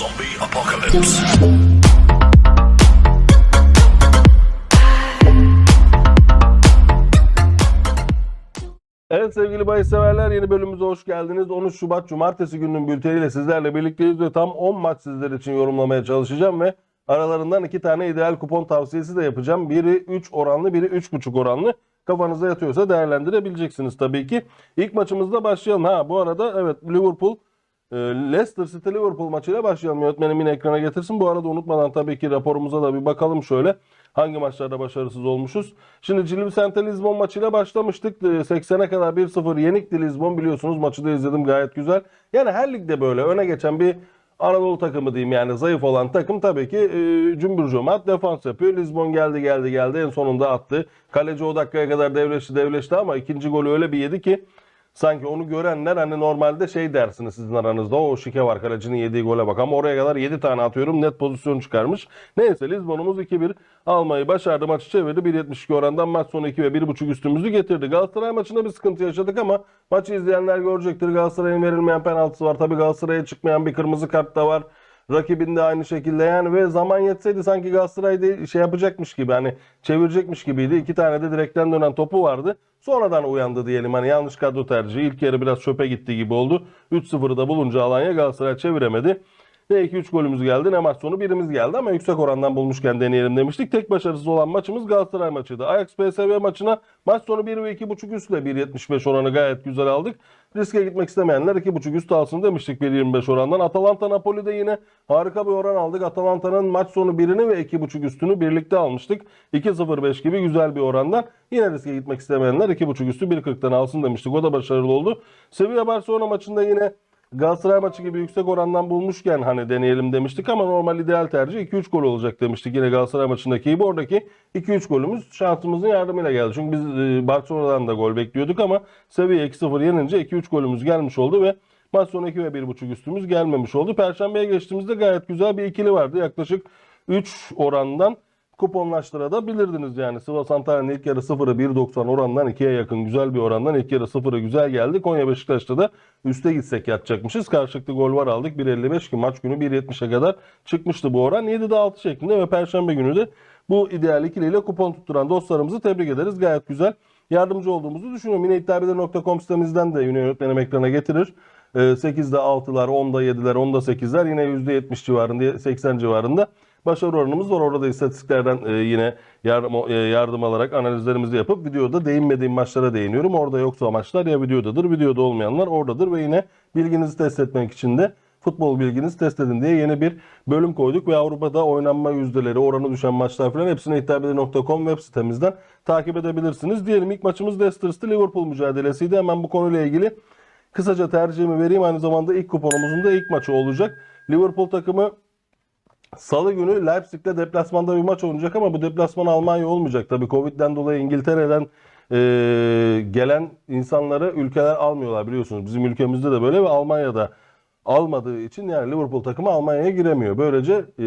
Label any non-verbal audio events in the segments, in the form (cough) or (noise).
Zombie apocalypse. Evet sevgili bahis severler yeni bölümümüze hoş geldiniz. 13 Şubat Cumartesi gününün bülteniyle sizlerle birlikteyiz ve tam 10 maç sizler için yorumlamaya çalışacağım ve aralarından iki tane ideal kupon tavsiyesi de yapacağım. Biri 3 oranlı, biri 3.5 oranlı. Kafanıza yatıyorsa değerlendirebileceksiniz tabii ki. İlk maçımızda başlayalım. Ha bu arada evet Liverpool Leicester City Liverpool maçıyla başlayalım. Yönetmenim yine ekrana getirsin. Bu arada unutmadan tabii ki raporumuza da bir bakalım şöyle. Hangi maçlarda başarısız olmuşuz? Şimdi Cilvesente Lisbon maçıyla başlamıştık. E, 80'e kadar 1-0 yenikti Lisbon biliyorsunuz. Maçı da izledim gayet güzel. Yani her ligde böyle öne geçen bir Anadolu takımı diyeyim yani zayıf olan takım tabii ki e, cümbür cemaat defans yapıyor. Lisbon geldi geldi geldi en sonunda attı. Kaleci o dakikaya kadar devleşti devleşti ama ikinci golü öyle bir yedi ki sanki onu görenler hani normalde şey dersiniz sizin aranızda o şike var kalecinin yediği gole bak ama oraya kadar 7 tane atıyorum net pozisyon çıkarmış. Neyse Lisbon'umuz 2-1 almayı başardı maçı çevirdi 1.72 orandan maç sonu 2 ve 1.5 üstümüzü getirdi. Galatasaray maçında bir sıkıntı yaşadık ama maçı izleyenler görecektir Galatasaray'ın verilmeyen penaltısı var tabii Galatasaray'a çıkmayan bir kırmızı kart da var. Rakibin de aynı şekilde yani ve zaman yetseydi sanki Galatasaray de şey yapacakmış gibi hani çevirecekmiş gibiydi. İki tane de direkten dönen topu vardı. Sonradan uyandı diyelim hani yanlış kadro tercihi. İlk yarı biraz çöpe gitti gibi oldu. 3-0'ı da bulunca Alanya Galatasaray çeviremedi. Ne 2-3 golümüz geldi ne maç sonu birimiz geldi ama yüksek orandan bulmuşken deneyelim demiştik. Tek başarısız olan maçımız Galatasaray maçıydı. Ajax PSV maçına maç sonu 1 ve 2.5 üstle 1.75 oranı gayet güzel aldık. Riske gitmek istemeyenler 2.5 üst alsın demiştik 1.25 orandan. Atalanta Napoli'de yine harika bir oran aldık. Atalanta'nın maç sonu birini ve 2.5 üstünü birlikte almıştık. 2.05 gibi güzel bir orandan. Yine riske gitmek istemeyenler 2.5 üstü 1.40'tan alsın demiştik. O da başarılı oldu. Sevilla Barcelona maçında yine Galatasaray maçı gibi yüksek orandan bulmuşken hani deneyelim demiştik ama normal ideal tercih 2-3 gol olacak demiştik. Yine Galatasaray maçındaki gibi oradaki 2-3 golümüz şansımızın yardımıyla geldi. Çünkü biz e, Barcelona'dan da gol bekliyorduk ama seviye 2-0 yenince 2-3 golümüz gelmiş oldu ve maç sonu 2 ve 1.5 üstümüz gelmemiş oldu. Perşembeye geçtiğimizde gayet güzel bir ikili vardı. Yaklaşık 3 orandan kuponlaştırabilirdiniz yani. Sivas Antalya'nın ilk yarı 0'ı 1.90 orandan 2'ye yakın güzel bir orandan ilk yarı 0'ı güzel geldi. Konya Beşiktaş'ta da üste gitsek yatacakmışız. Karşılıklı gol var aldık 1.55 ki maç günü 1.70'e kadar çıkmıştı bu oran. 7'de 6 şeklinde ve perşembe günü de bu ideal ikiliyle kupon tutturan dostlarımızı tebrik ederiz. Gayet güzel yardımcı olduğumuzu düşünüyorum. Yine iddiabilir.com sitemizden de yine yönetmenim ekrana getirir. Ee, 8'de 6'lar, 10'da 7'ler, 10'da 8'ler yine %70 civarında, 80 civarında başarı oranımız var. Orada istatistiklerden e, yine yardım, e, yardım alarak analizlerimizi yapıp videoda değinmediğim maçlara değiniyorum. Orada yoksa maçlar ya videodadır, videoda olmayanlar oradadır ve yine bilginizi test etmek için de futbol bilginizi test edin diye yeni bir bölüm koyduk ve Avrupa'da oynanma yüzdeleri, oranı düşen maçlar falan hepsini iddiabilir.com web sitemizden takip edebilirsiniz. Diyelim ilk maçımız Leicester City Liverpool mücadelesiydi. Hemen bu konuyla ilgili kısaca tercihimi vereyim. Aynı zamanda ilk kuponumuzun da ilk maçı olacak. Liverpool takımı Salı günü Leipzig'te deplasmanda bir maç oynayacak ama bu deplasman Almanya olmayacak. Tabii Covid'den dolayı İngiltere'den e, gelen insanları ülkeler almıyorlar biliyorsunuz. Bizim ülkemizde de böyle ve Almanya'da almadığı için yani Liverpool takımı Almanya'ya giremiyor. Böylece e,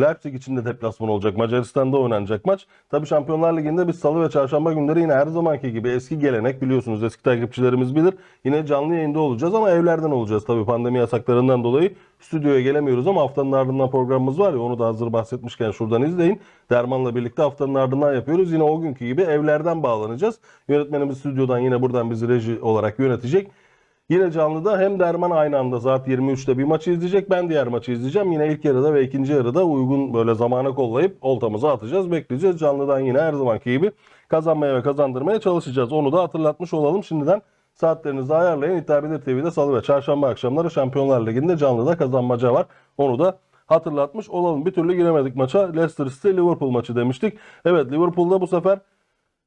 Leipzig için de deplasman olacak. Macaristan'da oynanacak maç. Tabii Şampiyonlar Ligi'nde biz salı ve çarşamba günleri yine her zamanki gibi eski gelenek biliyorsunuz eski takipçilerimiz bilir. Yine canlı yayında olacağız ama evlerden olacağız tabii pandemi yasaklarından dolayı. Stüdyoya gelemiyoruz ama haftanın ardından programımız var ya onu da hazır bahsetmişken şuradan izleyin. Derman'la birlikte haftanın ardından yapıyoruz. Yine o günkü gibi evlerden bağlanacağız. Yönetmenimiz stüdyodan yine buradan bizi reji olarak yönetecek. Yine canlıda hem Derman aynı anda saat 23'te bir maçı izleyecek. Ben diğer maçı izleyeceğim. Yine ilk yarıda ve ikinci yarıda uygun böyle zamana kollayıp oltamızı atacağız. Bekleyeceğiz. Canlıdan yine her zamanki gibi kazanmaya ve kazandırmaya çalışacağız. Onu da hatırlatmış olalım. Şimdiden saatlerinizi ayarlayın. İddia TV'de salı ve çarşamba akşamları Şampiyonlar Ligi'nde canlıda kazanmaca var. Onu da hatırlatmış olalım. Bir türlü giremedik maça. Leicester City Liverpool maçı demiştik. Evet Liverpool'da bu sefer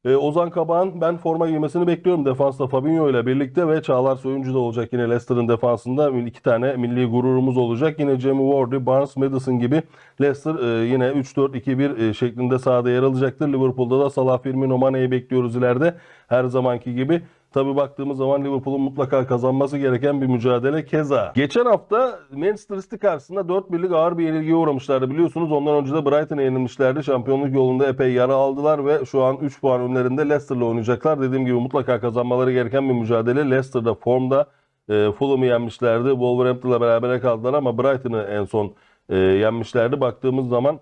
ee, Ozan Kabak'ın ben forma giymesini bekliyorum defansta Fabinho ile birlikte ve Çağlar Soyuncu da olacak yine Leicester'ın defansında iki tane milli gururumuz olacak. Yine Jamie Wardy, Barnes, Madison gibi Leicester e, yine 3-4-2-1 e, şeklinde sahada yer alacaktır. Liverpool'da da Salah, Firmino, Mane'yi bekliyoruz ileride her zamanki gibi. Tabi baktığımız zaman Liverpool'un mutlaka kazanması gereken bir mücadele keza. Geçen hafta Manchester City karşısında 4 birlik ağır bir yenilgiye uğramışlardı biliyorsunuz. Ondan önce de Brighton'a yenilmişlerdi. Şampiyonluk yolunda epey yara aldılar ve şu an 3 puan önlerinde Leicester'la oynayacaklar. Dediğim gibi mutlaka kazanmaları gereken bir mücadele. Leicester'da formda E, Fulham'ı yenmişlerdi. Wolverhampton'la berabere kaldılar ama Brighton'ı en son e, yenmişlerdi. Baktığımız zaman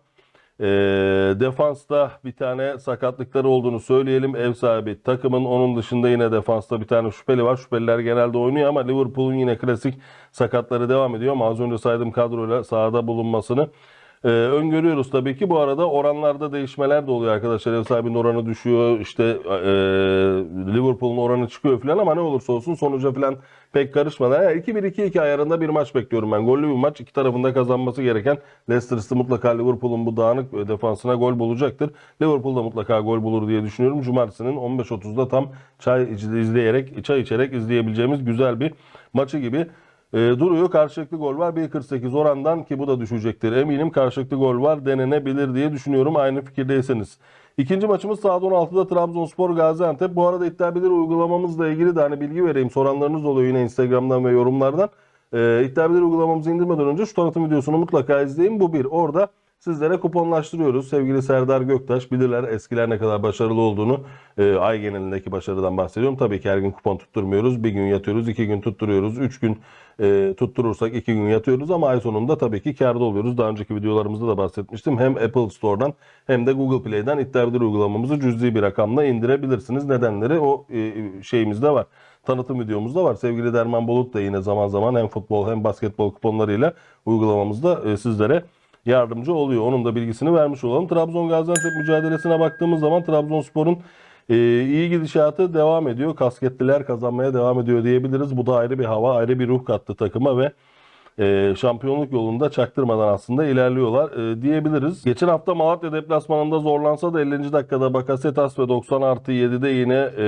e, defansta bir tane sakatlıkları olduğunu söyleyelim. Ev sahibi takımın onun dışında yine defansta bir tane şüpheli var. Şüpheliler genelde oynuyor ama Liverpool'un yine klasik sakatları devam ediyor. Ama az önce saydığım kadroyla sahada bulunmasını ee, öngörüyoruz tabii ki. Bu arada oranlarda değişmeler de oluyor arkadaşlar. Ev sahibinin oranı düşüyor. işte e, Liverpool'un oranı çıkıyor falan ama ne olursa olsun sonuca falan pek karışmadan. Yani 2-1-2-2 ayarında bir maç bekliyorum ben. Gollü bir maç. iki tarafında kazanması gereken Leicester City mutlaka Liverpool'un bu dağınık defansına gol bulacaktır. Liverpool da mutlaka gol bulur diye düşünüyorum. Cumartesinin 15.30'da tam çay izleyerek, çay içerek izleyebileceğimiz güzel bir maçı gibi e, duruyor. Karşılıklı gol var. 1.48 orandan ki bu da düşecektir. Eminim karşılıklı gol var denenebilir diye düşünüyorum. Aynı fikirdeyseniz. İkinci maçımız saat 16'da Trabzonspor Gaziantep. Bu arada iddia uygulamamızla ilgili de hani bilgi vereyim. Soranlarınız oluyor yine Instagram'dan ve yorumlardan. E, iddia uygulamamızı indirmeden önce şu tanıtım videosunu mutlaka izleyin. Bu bir. Orada sizlere kuponlaştırıyoruz. Sevgili Serdar Göktaş bilirler eskiler ne kadar başarılı olduğunu. E, ay genelindeki başarıdan bahsediyorum. Tabii ki her gün kupon tutturmuyoruz. Bir gün yatıyoruz, iki gün tutturuyoruz, üç gün e, tutturursak iki gün yatıyoruz ama ay sonunda tabii ki karda oluyoruz. Daha önceki videolarımızda da bahsetmiştim. Hem Apple Store'dan hem de Google Play'den iddia bilir uygulamamızı cüzi bir rakamla indirebilirsiniz. Nedenleri o e, şeyimizde var tanıtım videomuzda var. Sevgili Derman Bulut da yine zaman zaman hem futbol hem basketbol kuponlarıyla uygulamamızda e, sizlere yardımcı oluyor. Onun da bilgisini vermiş olalım. Trabzon Gaziantep mücadelesine baktığımız zaman Trabzonspor'un e, iyi gidişatı devam ediyor. Kasketliler kazanmaya devam ediyor diyebiliriz. Bu da ayrı bir hava, ayrı bir ruh kattı takıma ve e, şampiyonluk yolunda çaktırmadan aslında ilerliyorlar e, diyebiliriz. Geçen hafta Malatya deplasmanında zorlansa da 50. dakikada Bakasetas ve 90 artı 7'de yine e,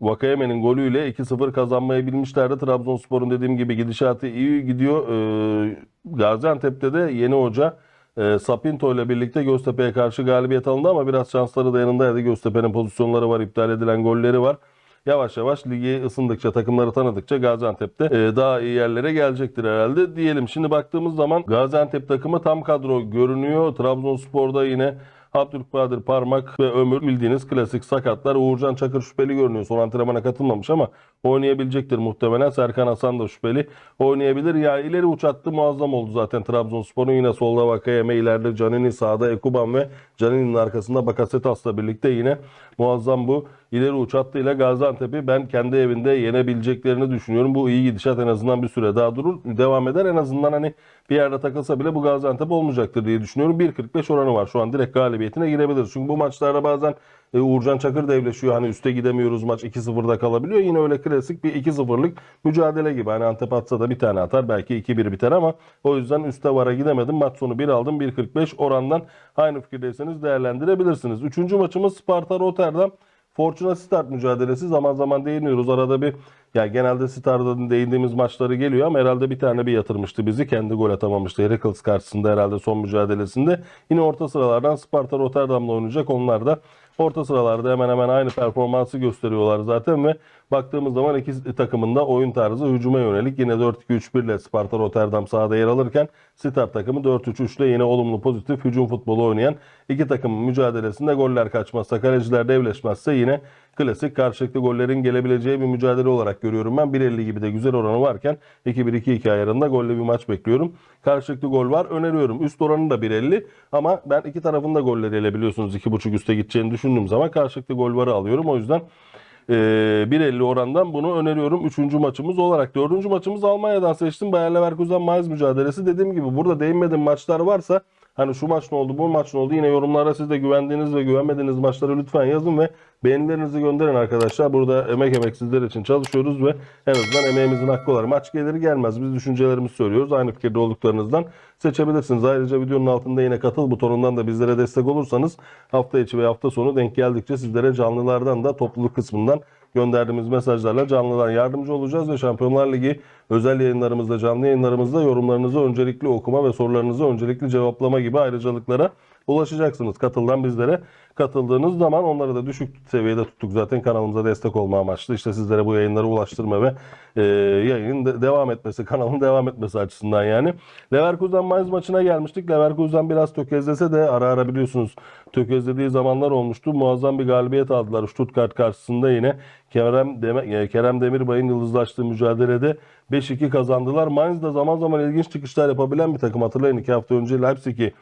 Vakayeme'nin golüyle 2-0 kazanmayı bilmişlerdi. Trabzonspor'un dediğim gibi gidişatı iyi gidiyor. E, Gaziantep'te de yeni hoca e, Sapinto ile birlikte Göztepe'ye karşı galibiyet alındı ama biraz şansları da yanındaydı. Göztepe'nin pozisyonları var, iptal edilen golleri var yavaş yavaş ligi ısındıkça, takımları tanıdıkça Gaziantep'te e, daha iyi yerlere gelecektir herhalde diyelim. Şimdi baktığımız zaman Gaziantep takımı tam kadro görünüyor. Trabzonspor'da yine Abdülkadir Parmak ve Ömür bildiğiniz klasik sakatlar. Uğurcan Çakır şüpheli görünüyor. Son antrenmana katılmamış ama oynayabilecektir muhtemelen. Serkan Hasan da şüpheli oynayabilir. Ya ileri uçattı muazzam oldu zaten Trabzonspor'un. Yine solda Vakayeme, ileride Canini, sağda Ekuban ve Canini'nin arkasında Bakasetas'la birlikte yine muazzam bu ileri uçattığıyla Gaziantep'i ben kendi evinde yenebileceklerini düşünüyorum. Bu iyi gidişat en azından bir süre daha durur. Devam eder. En azından hani bir yerde takılsa bile bu Gaziantep olmayacaktır diye düşünüyorum. 1.45 oranı var. Şu an direkt galibiyetine girebilir. Çünkü bu maçlarda bazen e, Uğurcan Çakır devleşiyor. Hani üste gidemiyoruz maç 2-0'da kalabiliyor. Yine öyle klasik bir 2-0'lık mücadele gibi. Hani Antep atsa da bir tane atar. Belki 2-1 biter ama o yüzden üste vara gidemedim. Maç sonu 1 aldım. 1.45 orandan aynı fikirdeyseniz değerlendirebilirsiniz. Üçüncü maçımız Sparta Rotterdam. Fortuna Start mücadelesi zaman zaman değiniyoruz. Arada bir ya genelde Star'da değindiğimiz maçları geliyor ama herhalde bir tane bir yatırmıştı bizi. Kendi gol atamamıştı. Heracles karşısında herhalde son mücadelesinde. Yine orta sıralardan Sparta Rotterdam'la oynayacak. Onlar da orta sıralarda hemen hemen aynı performansı gösteriyorlar zaten ve baktığımız zaman iki takımın da oyun tarzı hücuma yönelik. Yine 4-2-3-1 ile Sparta Rotterdam sahada yer alırken Start takımı 4-3-3 ile yine olumlu pozitif hücum futbolu oynayan iki takımın mücadelesinde goller kaçmazsa, kaleciler devleşmezse yine klasik karşılıklı gollerin gelebileceği bir mücadele olarak görüyorum ben. 1.50 gibi de güzel oranı varken 2-1-2-2 ayarında golle bir maç bekliyorum. Karşılıklı gol var öneriyorum. Üst oranı da 1.50 ama ben iki tarafında golleriyle biliyorsunuz 2.5 üste gideceğini düşündüğüm zaman karşılıklı gol varı alıyorum. O yüzden 1.50 orandan bunu öneriyorum. Üçüncü maçımız olarak. Dördüncü maçımız Almanya'dan seçtim. Bayer Leverkusen Mainz mücadelesi. Dediğim gibi burada değinmediğim maçlar varsa Hani şu maç ne oldu, bu maç ne oldu? Yine yorumlara siz de güvendiğiniz ve güvenmediğiniz maçları lütfen yazın ve beğenilerinizi gönderin arkadaşlar. Burada emek emek sizler için çalışıyoruz ve en azından emeğimizin hakkı olarak maç gelir gelmez. Biz düşüncelerimizi söylüyoruz. Aynı fikirde olduklarınızdan seçebilirsiniz. Ayrıca videonun altında yine katıl butonundan da bizlere destek olursanız hafta içi ve hafta sonu denk geldikçe sizlere canlılardan da topluluk kısmından gönderdiğimiz mesajlarla canlıdan yardımcı olacağız ve Şampiyonlar Ligi özel yayınlarımızda, canlı yayınlarımızda yorumlarınızı öncelikli okuma ve sorularınızı öncelikli cevaplama gibi ayrıcalıklara ulaşacaksınız katıldan bizlere. Katıldığınız zaman onları da düşük seviyede tuttuk zaten kanalımıza destek olma amaçlı. İşte sizlere bu yayınları ulaştırma ve e, yayının de- devam etmesi, (laughs) kanalın devam etmesi açısından yani. Leverkusen Mainz maçına gelmiştik. Leverkusen biraz tökezlese de ara ara biliyorsunuz tökezlediği zamanlar olmuştu. Muazzam bir galibiyet aldılar Stuttgart karşısında yine. Kerem, Deme, e, Kerem Demirbay'ın yıldızlaştığı mücadelede 5-2 kazandılar. Mainz da zaman zaman ilginç çıkışlar yapabilen bir takım. Hatırlayın 2 hafta önce Leipzig'i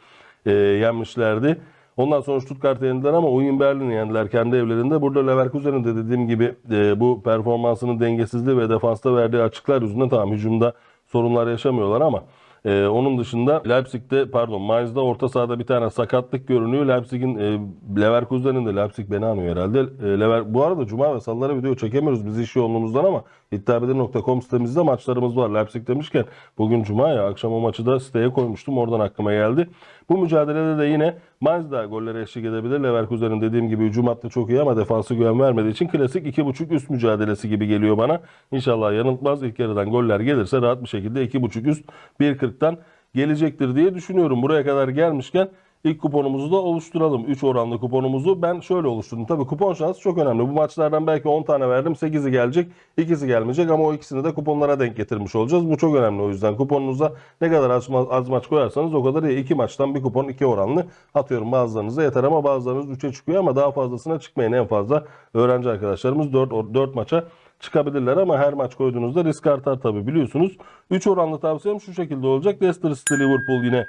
e, yenmişlerdi. Ondan sonra Stuttgart'ı yendiler ama Union Berlin'i yendiler kendi evlerinde. Burada Leverkusen'in de dediğim gibi e, bu performansının dengesizliği ve defansta verdiği açıklar yüzünden tamam hücumda sorunlar yaşamıyorlar ama e, onun dışında Leipzig'te pardon Mainz'da orta sahada bir tane sakatlık görünüyor. Leipzig'in e, Leverkusen'in de Leipzig beni anıyor herhalde. E, Lever, bu arada Cuma ve Salılara video çekemiyoruz biz iş yoğunluğumuzdan ama iddiabilir.com sitemizde maçlarımız var. Leipzig demişken bugün Cuma ya akşam o maçı da siteye koymuştum. Oradan aklıma geldi. Bu mücadelede de yine Mainz da gollere eşlik edebilir. Leverkusen'in dediğim gibi hücum hattı çok iyi ama defansı güven vermediği için klasik 2.5 üst mücadelesi gibi geliyor bana. İnşallah yanıltmaz. İlk yarıdan goller gelirse rahat bir şekilde 2.5 üst 1.40'tan gelecektir diye düşünüyorum. Buraya kadar gelmişken ilk kuponumuzu da oluşturalım. 3 oranlı kuponumuzu ben şöyle oluşturdum. Tabii kupon şansı çok önemli. Bu maçlardan belki 10 tane verdim. 8'i gelecek, ikisi gelmeyecek ama o ikisini de kuponlara denk getirmiş olacağız. Bu çok önemli o yüzden. Kuponunuza ne kadar az, az maç koyarsanız o kadar iyi. 2 maçtan bir kupon 2 oranlı atıyorum bazılarınıza yeter ama bazılarınız 3'e çıkıyor ama daha fazlasına çıkmayın. En fazla öğrenci arkadaşlarımız 4, 4 maça çıkabilirler ama her maç koyduğunuzda risk artar tabii biliyorsunuz. 3 oranlı tavsiyem şu şekilde olacak. Leicester City Liverpool yine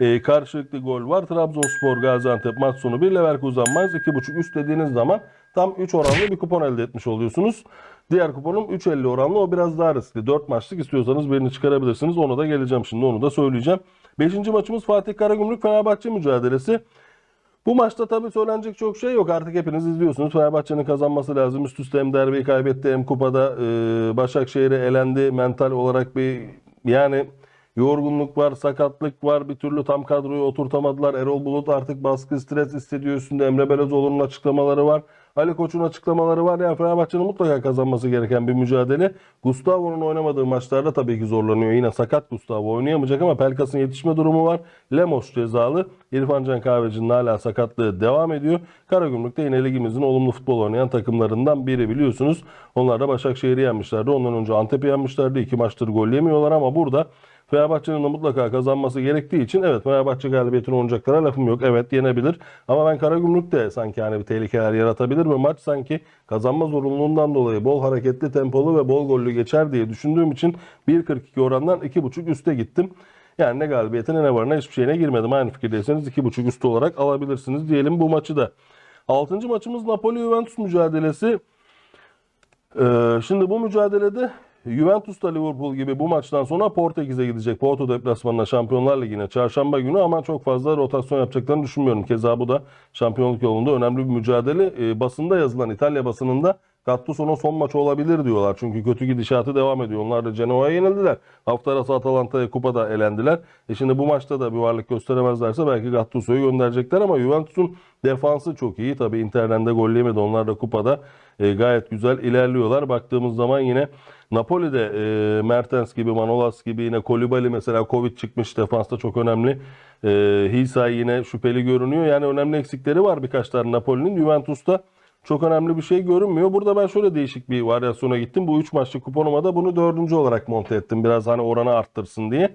e, karşılıklı gol var. Trabzonspor Gaziantep maç sonu 1 Leverkusen Mainz 2.5 üst dediğiniz zaman tam 3 oranlı bir kupon elde etmiş oluyorsunuz. Diğer kuponum 3.50 oranlı o biraz daha riskli. 4 maçlık istiyorsanız birini çıkarabilirsiniz. Ona da geleceğim şimdi onu da söyleyeceğim. 5. maçımız Fatih Karagümrük Fenerbahçe mücadelesi. Bu maçta tabii söylenecek çok şey yok. Artık hepiniz izliyorsunuz. Fenerbahçe'nin kazanması lazım. Üst üste hem derbiyi kaybetti hem kupada e, Başakşehir'e elendi. Mental olarak bir yani yorgunluk var, sakatlık var. Bir türlü tam kadroyu oturtamadılar. Erol Bulut artık baskı, stres hissediyor üstünde. Emre Belözoğlu'nun açıklamaları var. Ali Koç'un açıklamaları var. Yani Fenerbahçe'nin mutlaka kazanması gereken bir mücadele. Gustavo'nun oynamadığı maçlarda tabii ki zorlanıyor. Yine sakat Gustavo oynayamayacak ama Pelkas'ın yetişme durumu var. Lemos cezalı. İrfan Can Kahveci'nin hala sakatlığı devam ediyor. Karagümrük de yine ligimizin olumlu futbol oynayan takımlarından biri biliyorsunuz. Onlar da Başakşehir'i yenmişlerdi. Ondan önce Antep'i yenmişlerdi. İki maçtır gol yemiyorlar ama burada Fenerbahçe'nin de mutlaka kazanması gerektiği için evet Fenerbahçe galibiyetini oynayacaklara lafım yok. Evet yenebilir ama ben Karagümrük de sanki hani bir tehlikeler yaratabilir ve maç sanki kazanma zorunluluğundan dolayı bol hareketli, tempolu ve bol gollü geçer diye düşündüğüm için 1.42 orandan 2.5 üste gittim. Yani ne galibiyetine ne varına hiçbir şeyine girmedim. Aynı fikirdeyseniz 2.5 üstü olarak alabilirsiniz diyelim bu maçı da. 6. maçımız Napoli-Juventus mücadelesi. Ee, şimdi bu mücadelede Juventus da Liverpool gibi bu maçtan sonra Portekiz'e gidecek. Porto deplasmanına Şampiyonlar Ligi'ne çarşamba günü ama çok fazla rotasyon yapacaklarını düşünmüyorum. Keza bu da şampiyonluk yolunda önemli bir mücadele. Ee, basında yazılan İtalya basınında Gattuso'nun son maçı olabilir diyorlar. Çünkü kötü gidişatı devam ediyor. Onlar da Genoa'ya yenildiler. Hafta arası Atalanta'ya kupada elendiler. E şimdi bu maçta da bir varlık gösteremezlerse belki Gattuso'yu gönderecekler ama Juventus'un defansı çok iyi. Tabii Inter'den de gol yemedi. Onlar da kupada e, gayet güzel ilerliyorlar. Baktığımız zaman yine Napoli'de e, Mertens gibi, Manolas gibi yine Kolibali mesela Covid çıkmış defansta çok önemli. E, Hisa yine şüpheli görünüyor. Yani önemli eksikleri var birkaç tane Napoli'nin. Juventus'ta çok önemli bir şey görünmüyor. Burada ben şöyle değişik bir varyasyona gittim. Bu 3 maçlık kuponuma da bunu dördüncü olarak monte ettim. Biraz hani oranı arttırsın diye.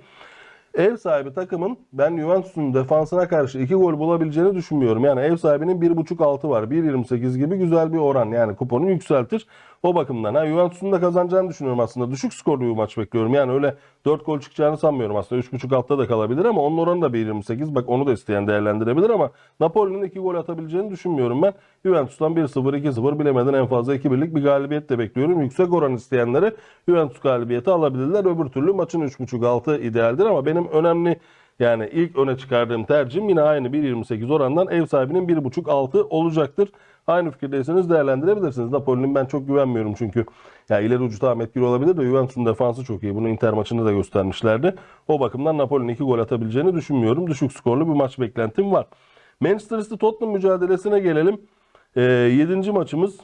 Ev sahibi takımın ben Juventus'un defansına karşı 2 gol bulabileceğini düşünmüyorum. Yani ev sahibinin 1.5 altı var. 1.28 gibi güzel bir oran. Yani kuponu yükseltir. O bakımdan ha Juventus'un da kazanacağını düşünüyorum aslında. Düşük skorlu bir maç bekliyorum. Yani öyle 4 gol çıkacağını sanmıyorum aslında. 3.5 altta da kalabilir ama onun oranı da 1.28. Bak onu da isteyen değerlendirebilir ama Napoli'nin 2 gol atabileceğini düşünmüyorum ben. Juventus'tan 1-0, 2-0 bilemeden en fazla 2-1'lik bir galibiyet de bekliyorum. Yüksek oran isteyenleri Juventus galibiyeti alabilirler. Öbür türlü maçın 3.5 altı idealdir ama benim önemli yani ilk öne çıkardığım tercihim yine aynı 1.28 orandan ev sahibinin 1.5 altı olacaktır. Aynı fikirdeyseniz değerlendirebilirsiniz. Napoli'nin ben çok güvenmiyorum çünkü ya ileri ucu tamam etkili olabilir de Juventus'un defansı çok iyi. Bunu Inter maçında da göstermişlerdi. O bakımdan Napoli'nin 2 gol atabileceğini düşünmüyorum. Düşük skorlu bir maç beklentim var. Manchester City Tottenham mücadelesine gelelim. 7. maçımız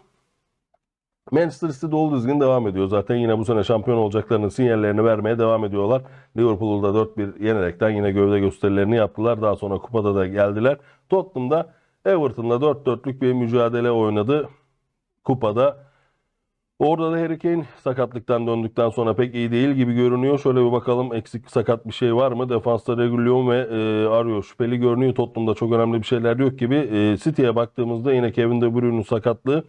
Manchester City dolu dizgin devam ediyor. Zaten yine bu sene şampiyon olacaklarının sinyallerini vermeye devam ediyorlar. Liverpool'u da 4-1 yenerekten yine gövde gösterilerini yaptılar. Daha sonra kupada da geldiler. Tottenham'da Everton'la 4-4'lük bir mücadele oynadı kupada. Orada da Harry Kane sakatlıktan döndükten sonra pek iyi değil gibi görünüyor. Şöyle bir bakalım eksik sakat bir şey var mı? Defansta Reguilon ve e, Arıyor şüpheli görünüyor. Tottenham'da çok önemli bir şeyler yok gibi. E, City'ye baktığımızda yine Kevin De Bruyne'nin sakatlığı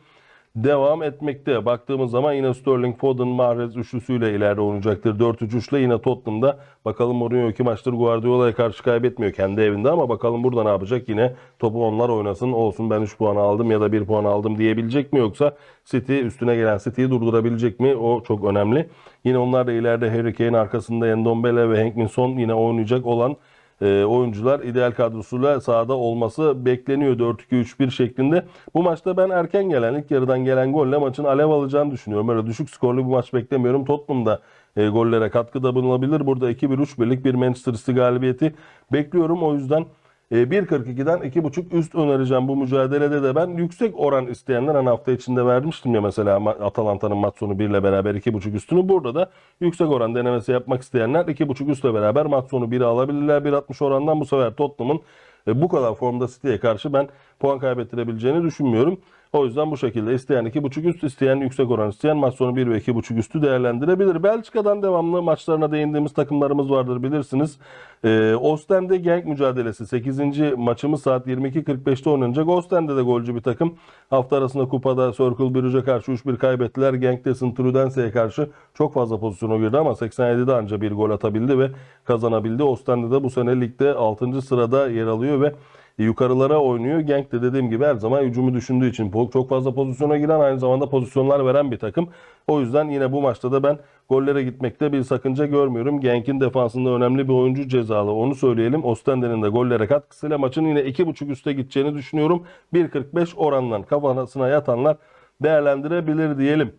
devam etmekte. Baktığımız zaman yine Sterling, Foden, Mahrez üçlüsüyle ileride oynayacaktır. 4-3-3 ile yine Tottenham'da. Bakalım Mourinho iki maçtır Guardiola'ya karşı kaybetmiyor kendi evinde ama bakalım burada ne yapacak? Yine topu onlar oynasın. Olsun ben 3 puan aldım ya da 1 puan aldım diyebilecek mi yoksa City üstüne gelen City'yi durdurabilecek mi? O çok önemli. Yine onlar da ileride Harry Kane arkasında Endombele ve Hank Min-son yine oynayacak olan e, oyuncular ideal kadrosuyla sahada olması bekleniyor 4-2-3-1 şeklinde. Bu maçta ben erken gelen ilk yarıdan gelen golle maçın alev alacağını düşünüyorum. Öyle düşük skorlu bir maç beklemiyorum. Tottenham'da e, gollere katkıda bulunabilir. Burada 2-1-3 birlik bir Manchester City galibiyeti bekliyorum. O yüzden 1.42'den 2.5 üst önereceğim bu mücadelede de ben. Yüksek oran isteyenler hani hafta içinde vermiştim ya mesela Atalanta'nın maç sonu 1 ile beraber 2.5 üstünü. Burada da yüksek oran denemesi yapmak isteyenler 2.5 üstle beraber maç sonu 1'i alabilirler. 1.60 orandan bu sefer Tottenham'ın e, bu kadar formda City'ye karşı ben puan kaybettirebileceğini düşünmüyorum. O yüzden bu şekilde isteyen 2.5 üst, isteyen yüksek oran isteyen maç sonu 1 ve 2.5 üstü değerlendirebilir. Belçika'dan devamlı maçlarına değindiğimiz takımlarımız vardır bilirsiniz. Ee, Ostende Genk mücadelesi 8. maçımız saat 22.45'te oynanacak. Ostende de golcü bir takım. Hafta arasında kupada Circle Brugge'e karşı 3-1 kaybettiler. Genk'te Sint-Trudense'ye karşı çok fazla pozisyona girdi ama 87'de anca bir gol atabildi ve kazanabildi. Ostende de bu sene ligde 6. sırada yer alıyor ve yukarılara oynuyor. Genk de dediğim gibi her zaman hücumu düşündüğü için çok fazla pozisyona giren aynı zamanda pozisyonlar veren bir takım. O yüzden yine bu maçta da ben gollere gitmekte bir sakınca görmüyorum. Genk'in defansında önemli bir oyuncu cezalı. Onu söyleyelim. Ostende'nin de gollere katkısıyla maçın yine 2.5 üste gideceğini düşünüyorum. 1.45 orandan kafasına yatanlar değerlendirebilir diyelim.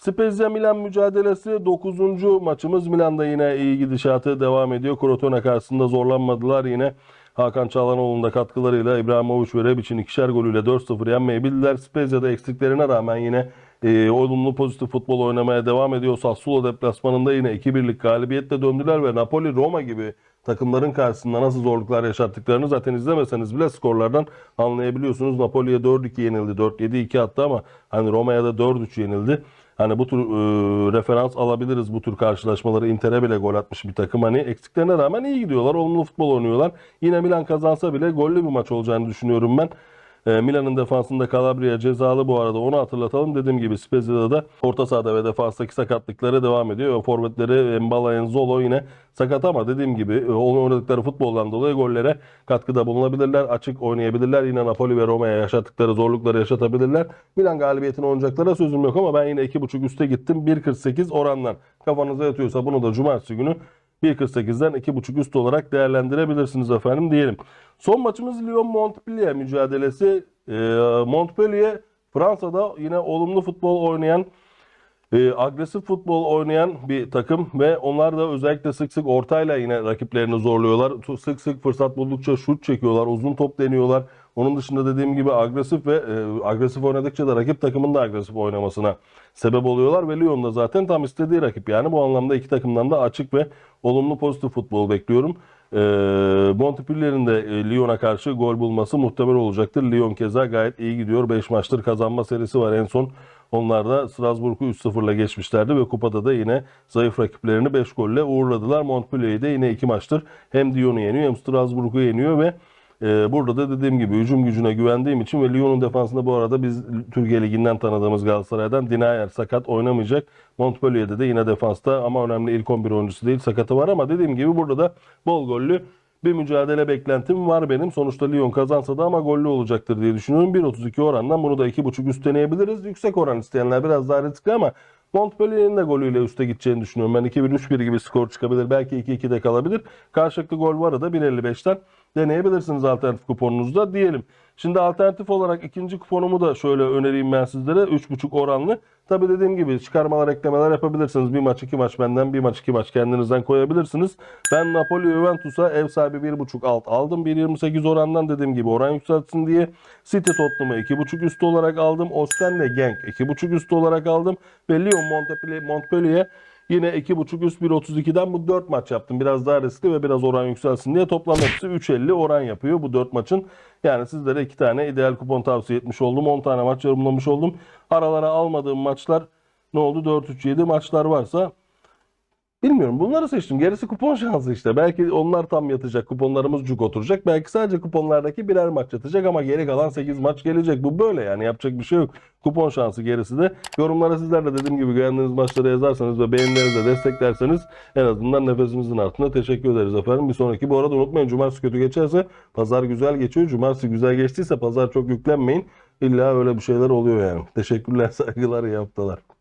Spezia Milan mücadelesi 9. maçımız. Milan'da yine iyi gidişatı devam ediyor. Crotone karşısında zorlanmadılar yine. Hakan Çalhanoğlu'nun da katkılarıyla İbrahimovic ve Rebic'in ikişer golüyle 4-0 yenmeyi bildiler. Spezia'da eksiklerine rağmen yine e, olumlu pozitif futbol oynamaya devam ediyor. Sassuolo deplasmanında yine 2-1'lik galibiyetle döndüler ve Napoli Roma gibi takımların karşısında nasıl zorluklar yaşattıklarını zaten izlemeseniz bile skorlardan anlayabiliyorsunuz. Napoli'ye 4-2 yenildi. 4-7-2 attı ama hani Roma'ya da 4-3 yenildi. Hani bu tür e, referans alabiliriz bu tür karşılaşmaları. Inter'e bile gol atmış bir takım. Hani eksiklerine rağmen iyi gidiyorlar. Olumlu futbol oynuyorlar. Yine Milan kazansa bile gollü bir maç olacağını düşünüyorum ben. E, Milan'ın defansında Calabria cezalı bu arada onu hatırlatalım. Dediğim gibi Spezia'da da orta sahada ve defanstaki sakatlıkları devam ediyor. Ve forvetleri Mbala Enzolo yine sakat ama dediğim gibi e, onu oynadıkları futboldan dolayı gollere katkıda bulunabilirler. Açık oynayabilirler. Yine Napoli ve Roma'ya yaşattıkları zorlukları yaşatabilirler. Milan galibiyetini oynayacaklara sözüm yok ama ben yine 2.5 üste gittim. 1.48 orandan kafanıza yatıyorsa bunu da cumartesi günü 1.48'den 2.5 üst olarak değerlendirebilirsiniz efendim diyelim. Son maçımız Lyon-Montpellier mücadelesi. Ee, Montpellier Fransa'da yine olumlu futbol oynayan e, agresif futbol oynayan bir takım ve onlar da özellikle sık sık ortayla yine rakiplerini zorluyorlar. Sık sık fırsat buldukça şut çekiyorlar, uzun top deniyorlar. Onun dışında dediğim gibi agresif ve e, agresif oynadıkça da rakip takımın da agresif oynamasına sebep oluyorlar ve Lyon da zaten tam istediği rakip. Yani bu anlamda iki takımdan da açık ve olumlu pozitif futbol bekliyorum. E, Montpellier'in de e, Lyon'a karşı gol bulması muhtemel olacaktır. Lyon keza gayet iyi gidiyor. 5 maçtır kazanma serisi var en son. Onlar da Strasbourg'u 3-0'la geçmişlerdi ve kupada da yine zayıf rakiplerini 5 golle uğurladılar. Montpellier'i de yine 2 maçtır hem Lyon'u yeniyor hem Strasbourg'u yeniyor ve burada da dediğim gibi hücum gücüne güvendiğim için ve Lyon'un defansında bu arada biz Türkiye Ligi'nden tanıdığımız Galatasaray'dan Dinayer sakat oynamayacak. Montpellier'de de yine defansta ama önemli ilk 11 oyuncusu değil sakatı var ama dediğim gibi burada da bol gollü bir mücadele beklentim var benim. Sonuçta Lyon kazansa da ama gollü olacaktır diye düşünüyorum. 1.32 orandan bunu da 2.5 üst deneyebiliriz. Yüksek oran isteyenler biraz daha riskli ama Montpellier'in de golüyle üste gideceğini düşünüyorum. Ben 2-1-3-1 gibi skor çıkabilir. Belki 2-2'de kalabilir. Karşılıklı gol var da 1.55'ten deneyebilirsiniz alternatif kuponunuzda diyelim. Şimdi alternatif olarak ikinci kuponumu da şöyle önereyim ben sizlere. 3.5 oranlı. Tabi dediğim gibi çıkarmalar eklemeler yapabilirsiniz. Bir maç iki maç benden bir maç iki maç kendinizden koyabilirsiniz. Ben Napoli Juventus'a ev sahibi 1.5 alt aldım. 1.28 orandan dediğim gibi oran yükseltsin diye. City Tottenham'ı 2.5 üstü olarak aldım. Ostende Genk 2.5 üstü olarak aldım. Ve Lyon Montpellier Yine 2.5 üst 1.32'den bu 4 maç yaptım. Biraz daha riskli ve biraz oran yükselsin diye. Toplam hepsi 3.50 oran yapıyor bu 4 maçın. Yani sizlere 2 tane ideal kupon tavsiye etmiş oldum. 10 tane maç yorumlamış oldum. Aralara almadığım maçlar ne oldu? 4-3-7 maçlar varsa Bilmiyorum bunları seçtim. Gerisi kupon şansı işte. Belki onlar tam yatacak. Kuponlarımız cuk oturacak. Belki sadece kuponlardaki birer maç yatacak ama geri kalan 8 maç gelecek. Bu böyle yani yapacak bir şey yok. Kupon şansı gerisi de. Yorumlara sizler de dediğim gibi beğendiğiniz maçları yazarsanız ve beğenilerinizle desteklerseniz en azından nefesimizin altında teşekkür ederiz efendim. Bir sonraki bu arada unutmayın cumartesi kötü geçerse pazar güzel geçiyor. Cumartesi güzel geçtiyse pazar çok yüklenmeyin. İlla öyle bir şeyler oluyor yani. Teşekkürler (laughs) saygılar iyi haftalar.